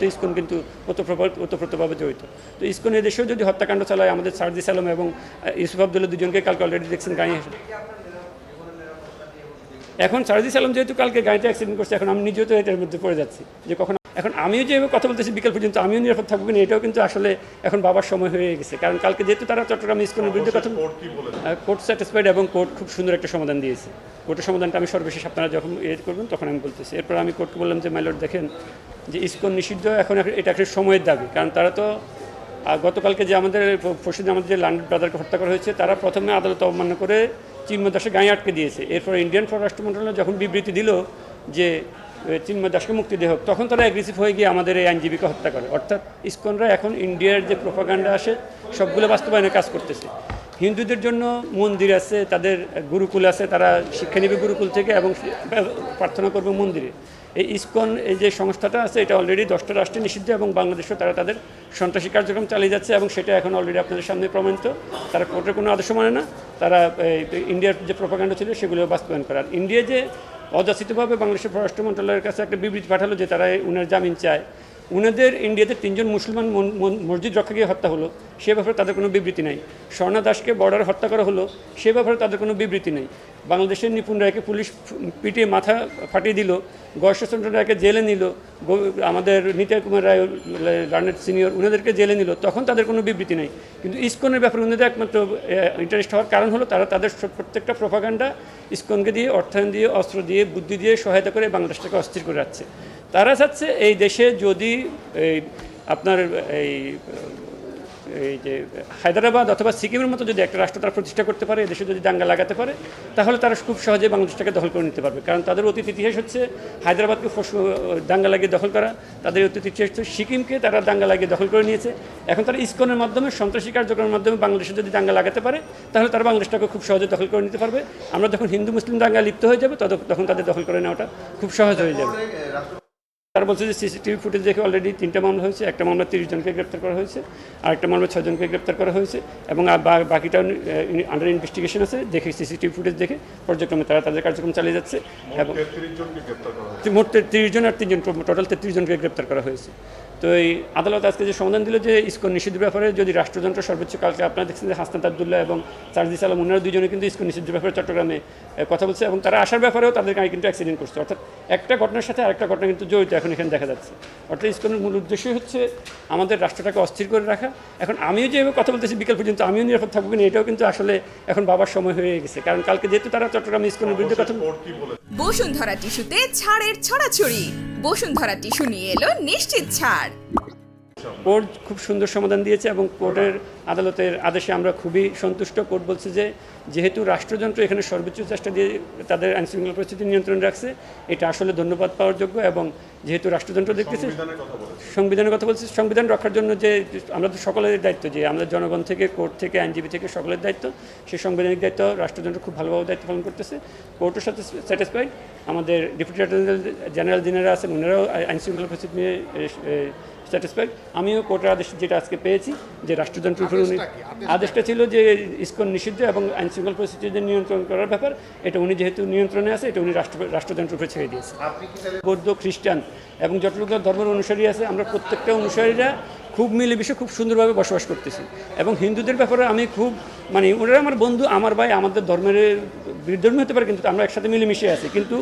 তো ইস্কন কিন্তু ওতপ্রোত ওতপ্রোতভাবে জড়িত। তো ইস্কন এদেশেও যদি হত্যাকাণ্ড চালায়, আমাদের সার্জি সালাম এবং ইউসুফ আবদুল্লাহ দুজনকে কালকে অলরেডি দেখছেন গাড়ি এখন সার্জি সালাম যেহেতু কালকে গাড়িতে অ্যাক্সিডেন্ট করছে, এখন আমি নিজেও তো এটার মধ্যে পড়ে যাচ্ছি যে কখন এখন আমিও যে কথা বলতেছি বিকেল পর্যন্ত আমিও নিরাপদ থাকব কিনা এটাও কিন্তু আসলে এখন বাবার সময় হয়ে গেছে। কারণ কালকে যেহেতু তারা চট্টগ্রাম ইস্কনের বিরুদ্ধে কথা কোর্ট স্যাটিসফাইড এবং কোর্ট খুব সুন্দর একটা সমাধান দিয়েছে। কোর্টের সমাধানটা আমি সর্বশেষ আপনারা যখন ইয়ে করবেন তখন আমি বলতেছি। এরপর আমি কোর্টকে বললাম যে মাইলট দেখেন যে ইস্কন নিষিদ্ধ এখন এটা একটা সময়ের দাবি। কারণ তারা তো গতকালকে যে আমাদের পরশুদিন আমাদের যে লান্ড ব্রাদারকে হত্যা করা হয়েছে তারা প্রথমে আদালত অবমাননা করে চিন্ময় দাসের গায়ে আটকে দিয়েছে। এরপর ইন্ডিয়ান পররাষ্ট্র মন্ত্রণালয় যখন বিবৃতি দিল যে এ, চিন্ময় দাসকে মুক্তি দেওয়া হোক, তখন তারা অ্যাগ্রেসিভ হয়ে গিয়ে আমাদের এই আইনজীবীকে হত্যা করে। অর্থাৎ ইস্কনরা এখন ইন্ডিয়ার যে প্রোপাগান্ডা আসে, সবগুলো বাস্তবায়নে কাজ করতেছে। হিন্দুদের জন্য মন্দির আছে, তাদের গুরুকুল আছে, তারা শিক্ষা নেবে গুরুকুল থেকে এবং প্রার্থনা করবে মন্দিরে। এই ইসকন, এই যে সংস্থাটা আছে, এটা অলরেডি দশটা রাষ্ট্রে নিষিদ্ধ এবং বাংলাদেশেও তারা তাদের সন্ত্রাসী কার্যক্রম চালিয়ে যাচ্ছে এবং সেটা এখন অলরেডি আপনাদের সামনে প্রমাণিত। তারা কোর্টের কোনো আদেশ মানে না। তারা ইন্ডিয়ার যে প্রোপাগান্ডা ছিল, সেগুলো বাস্তবায়ন করে। আর ইন্ডিয়া যে অযাচিতভাবে বাংলাদেশের পররাষ্ট্র মন্ত্রণালয়ের কাছে একটা বিবৃতি পাঠালো যে তারা উনার জামিন চায়। উনাদের ইন্ডিয়াতে তিনজন মুসলমান মন- মন- মসজিদ রক্ষাকে হত্যা হলো, সে ব্যাপারে তাদের কোনো বিবৃতি নাই। স্বর্ণা দাসকে বর্ডার হত্যা করা হলো, সে ব্যাপারে তাদের কোনো বিবৃতি নেই। বাংলাদেশের নিপুণ রায়কে পুলিশ পিটিয়ে মাথা ফাটিয়ে দিল গর্ষচন্দ্র রায়কে জেলে নিল আমাদের নিতাই কুমার রায় লার্নেট সিনিয়র, উনাদেরকে জেলে নিল। তখন তাদের কোনো বিবৃতি নেই। কিন্তু ইসকনের ব্যাপারে উনাদের একমাত্র ইন্টারেস্ট হওয়ার কারণ হলো তারা তাদের প্রত্যেকটা প্রভাকাণ্ডা ইসকনকে দিয়ে, অর্থায়ন দিয়ে, অস্ত্র দিয়ে, বুদ্ধি দিয়ে সহায়তা করে বাংলাদেশটাকে অস্থির করে রাখছে। তারা চাচ্ছে এই দেশে যদি এই আপনার এই এই যে হায়দ্রাবাদ অথবা সিকিমের মতো যদি একটা রাষ্ট্র তারা প্রতিষ্ঠা করতে পারে, এদেশে যদি দাঙ্গা লাগাতে পারে, তাহলে তারা খুব সহজে বাংলাদেশটাকে দখল করে নিতে পারবে। কারণ তাদের অতীত ইতিহাস হচ্ছে হায়দ্রাবাদকে দাঙ্গা লাগিয়ে দখল করা। তাদের অতীত ইতিহাস হচ্ছে সিকিমকে তারা দাঙ্গা লাগিয়ে দখল করে নিয়েছে। এখন তারা ইস্কনের মাধ্যমে, সন্ত্রাসী কার্যক্রমের মাধ্যমে বাংলাদেশে যদি দাঙ্গা লাগাতে পারে, তাহলে তারা বাংলাদেশটাকে খুব সহজে দখল করে নিতে পারবে। আমরা যখন হিন্দু, মুসলিম দাঙ্গা লিপ্ত হয়ে যাবে তখন তাদের দখল করে নেওয়াটা খুব সহজ হয়ে যাবে। তারা বলছে যে সিসিটিভি ফুটেজ দেখে অলরেডি তিনটা মামলা হয়েছে। একটা মামলা তিরিশ জনকে গ্রেপ্তার করা হয়েছে আর একটা মামলা ছজনকে গ্রেপ্তার করা হয়েছে এবং বাকিটা আন্ডার ইনভেস্টিগেশন আছে। দেখে সিসিটিভি ফুটেজ দেখে পর্যায়ক্রমে তারা তাদের কার্যক্রম চালিয়ে যাচ্ছে। এবং মোট তিরিশ জন আর তিনজন টোটাল তেত্রিশ জনকে গ্রেপ্তার করা হয়েছে। তো এই আদালত আজকে যে সমাধান দিল যে ইস্কন নিষিদ্ধ ব্যাপারে যদি রাষ্ট্রযন্ত্র সর্বোচ্চ কালকে আপনারা দেখছেন যে হাসনাত আবদুল্লাহ এবং সারজিস আলম ওনারা দুজনে কিন্তু ইস্কন নিষিদ্ধ ব্যাপারে চট্টগ্রামে কথা বলছে এবং তারা আসার ব্যাপারেও তাদের গাড়ি কিন্তু অ্যাক্সিডেন্ট করছে। অর্থাৎ একটা ঘটনার সাথে আরেকটা ঘটনা কিন্তু জড়িত এখন এখানে দেখা যাচ্ছে। অর্থাৎ ইস্কনের মূল উদ্দেশ্যই হচ্ছে আমাদের রাষ্ট্রটাকে অস্থির করে রাখা। এখন আমিও যেভাবে কথা বলতেছি বিকেল পর্যন্ত আমিও নিরাপদ থাকব কিনা এটাও কিন্তু আসলে এখন বাবার সময় হয়ে গেছে। কারণ কালকে যেহেতু তারা চট্টগ্রাম ইসকনের বিরুদ্ধে কথা বসুন্ধরা টিস্যুতে ছাড়ের ছড়াছড়ি। বসুন্ধরা টিস্যু নিয়ে এলো নিশ্চিত ছাড়। কোর্ট খুব সুন্দর সমাধান দিয়েছে এবং কোর্টের আদালতের আদেশে আমরা খুবই সন্তুষ্ট। কোর্ট বলছে যে যেহেতু রাষ্ট্রযন্ত্র এখানে সর্বোচ্চ চেষ্টা দিয়ে তাদের আইনশৃঙ্খলা পরিস্থিতি নিয়ন্ত্রণ রাখছে এটা আসলে ধন্যবাদ পাওয়ার যোগ্য এবং যেহেতু রাষ্ট্রযন্ত্র দেখতেছে সংবিধানের কথা বলেছে। সংবিধান রক্ষার জন্য যে আমরা তো সকলের দায়িত্ব যে আমরা জনগণ থেকে কোর্ট থেকে আইনজীবী থেকে সকলের দায়িত্ব সেই সাংবিধানিক দায়িত্ব রাষ্ট্রযন্ত্র খুব ভালোভাবে দায়িত্ব পালন করতেছে। কোর্টের সাথে স্যাটিসফাইড। আমাদের ডেপুটি অ্যাটর্নি জেনারেল যিনারা আছেন ওনারাও আইন শৃঙ্খলা পরিস্থিতি নিয়ে স্যাটিসফাইড আমিও কোর্টের আদেশ যেটা আজকে পেয়েছি যে রাষ্ট্রযন্ত্র উপরে উনি আদেশটা ছিল যে ইসকন নিষিদ্ধ এবং আইন শৃঙ্খলা পরিস্থিতি নিয়ন্ত্রণ করার ব্যাপার। এটা উনি যেহেতু নিয়ন্ত্রণে আছে এটা উনি রাষ্ট্র রাষ্ট্রযন্ত্র উপরে ছেড়ে দিয়েছে। বৌদ্ধ খ্রিস্টান এবং যতটুকু ধর্মের অনুসারী আছে আমরা প্রত্যেকটা অনুসারীরা খুব মিলেমিশে খুব সুন্দরভাবে বসবাস করতেছি। এবং হিন্দুদের ব্যাপারে আমি খুব মানে ওনারা আমার বন্ধু আমার ভাই আমাদের ধর্মের বিরুদ্ধর্মী হতে পারে কিন্তু আমরা একসাথে মিলেমিশে আছি। কিন্তু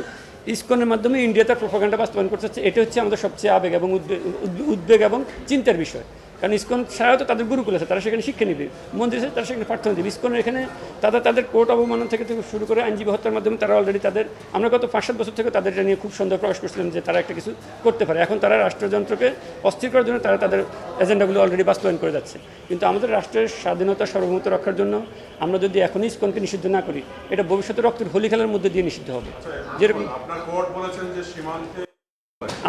ইসকনের মাধ্যমে ইন্ডিয়াতে প্রোপাগান্ডা বাস্তবায়ন করতে হচ্ছে এটা হচ্ছে আমাদের সবচেয়ে আবেগ এবং উদ্বে- উদ্বে- উদ্বেগ এবং চিন্তার বিষয়। কারণ ইসকন ছাড়াও তো তাদের গুরুকুল আছে, তারা সেখানে শিক্ষা নেবে। মন্দির আছে, তারা সেখানে প্রার্থনা দেবে। ইসকনের এখানে তাদের তাদের কোর্ট অবমাননা থেকে থেকে শুরু করে আইনজীবী হত্যার মাধ্যমে তারা অলরেডি তাদের, আমরা গত পাঁচ সাত বছর থেকে তাদের এটা নিয়ে খুব সন্দেহ প্রকাশ করছিলাম যে তারা একটা কিছু করতে পারে। এখন তারা রাষ্ট্রযন্ত্রকে অস্থির করার জন্য তারা তাদের এজেন্ডাগুলো অলরেডি বাস্তবায়ন করে যাচ্ছে। কিন্তু আমাদের রাষ্ট্রের স্বাধীনতা, সার্বভৌমত্ব রক্ষার জন্য আমরা যদি এখনই ইসকনকে নিষিদ্ধ না করি, এটা ভবিষ্যতে রক্তের হোলি খেলার মধ্যে দিয়ে নিষিদ্ধ হবে। যেরকম আপনার কোর্ট বলেছেন যে সীমান্তে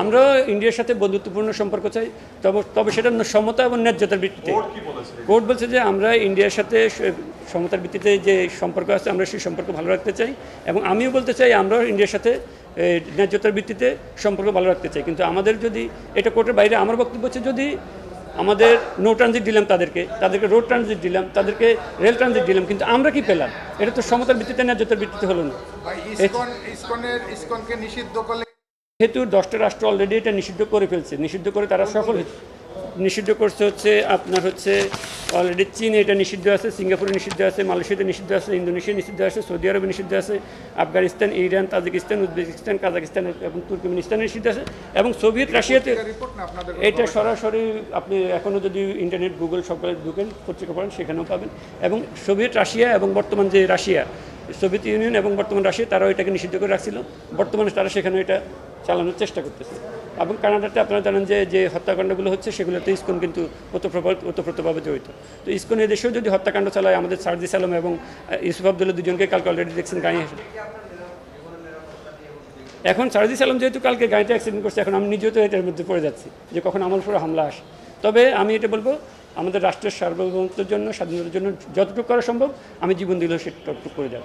আমরা ইন্ডিয়ার সাথে বন্ধুত্বপূর্ণ সম্পর্ক চাই তবে তবে সেটা সমতা এবং ন্যায্যতার ভিত্তিতে। কোর্ট কি বলেছে? যে আমরা ইন্ডিয়ার সাথে সমতার ভিত্তিতে যে সম্পর্ক আছে আমরা সেই সম্পর্ক ভালো রাখতে চাই এবং আমিও বলতে চাই আমরাও ইন্ডিয়ার সাথে ন্যায্যতার ভিত্তিতে সম্পর্ক ভালো রাখতে চাই। কিন্তু আমাদের যদি এটা কোর্টের বাইরে আমার বক্তব্য হচ্ছে যদি আমাদের নো ট্রানজিট দিলাম তাদেরকে তাদেরকে রোড ট্রানজিট দিলাম তাদেরকে রেল ট্রানজিট দিলাম কিন্তু আমরা কি পেলাম? এটা তো সমতার ভিত্তিতে ন্যায্যতার ভিত্তিতে হলো না। ইসকনের ইসকনকে নিষিদ্ধ করলে যেহেতু দশটা রাষ্ট্র অলরেডি এটা নিষিদ্ধ করে ফেলছে। নিষিদ্ধ করে তারা সফল হয়েছে। নিষিদ্ধ করছে হচ্ছে আপনার হচ্ছে অলরেডি চীন এটা নিষিদ্ধ আছে সিঙ্গাপুরে নিষিদ্ধ আছে মালয়েশিয়াতে নিষিদ্ধ আছে ইন্দোনেশিয়া নিষিদ্ধ আছে সৌদি আরবে নিষিদ্ধ আছে Afghanistan Iran Tajikistan Uzbekistan Kazakhstan এবং তুর্কমেনিস্তানে নিষিদ্ধ আছে এবং সোভিয়েত রাশিয়াতে এটা সরাসরি আপনি এখনও যদি ইন্টারনেট গুগল সকালে ঢুকেন পত্রিকা পড়েন সেখানেও পাবেন। এবং সোভিয়েত রাশিয়া এবং বর্তমান যে রাশিয়া সোভিয়েত ইউনিয়ন এবং বর্তমান রাশিয়া তারাও এটাকে নিষিদ্ধ করে রাখছিল। বর্তমানে তারা সেখানে এটা চালানোর চেষ্টা করতেছে। এবং কানাডাতে আপনারা জানেন যে যে হত্যাকাণ্ডগুলো হচ্ছে, সেগুলোতে ইসকন কিন্তু ওতপ্রোত ওতপ্রোতভাবে জড়িত। তো ইসকন এদেশেও যদি হত্যাকাণ্ড চালায়, আমাদের সার্জিস আলম এবং ইউসুফ আবদুল্লাহ দুজনকে কালকে অলরেডি দেখছেন হেসে। এখন সারজিস আলম যেহেতু কালকে গাড়িতে অ্যাক্সিডেন্ট করছে, এখন আমি নিজেও তো এটার মধ্যে পড়ে যাচ্ছি, যে কখন আমার উপরে হামলা আসে। তবে আমি এটা বলব, আমাদের রাষ্ট্রের সার্বভৌমত্বের জন্য, স্বাধীনতার জন্য যতটুকু করা সম্ভব, আমি জীবন দিলেও সেটুকু করে যাব।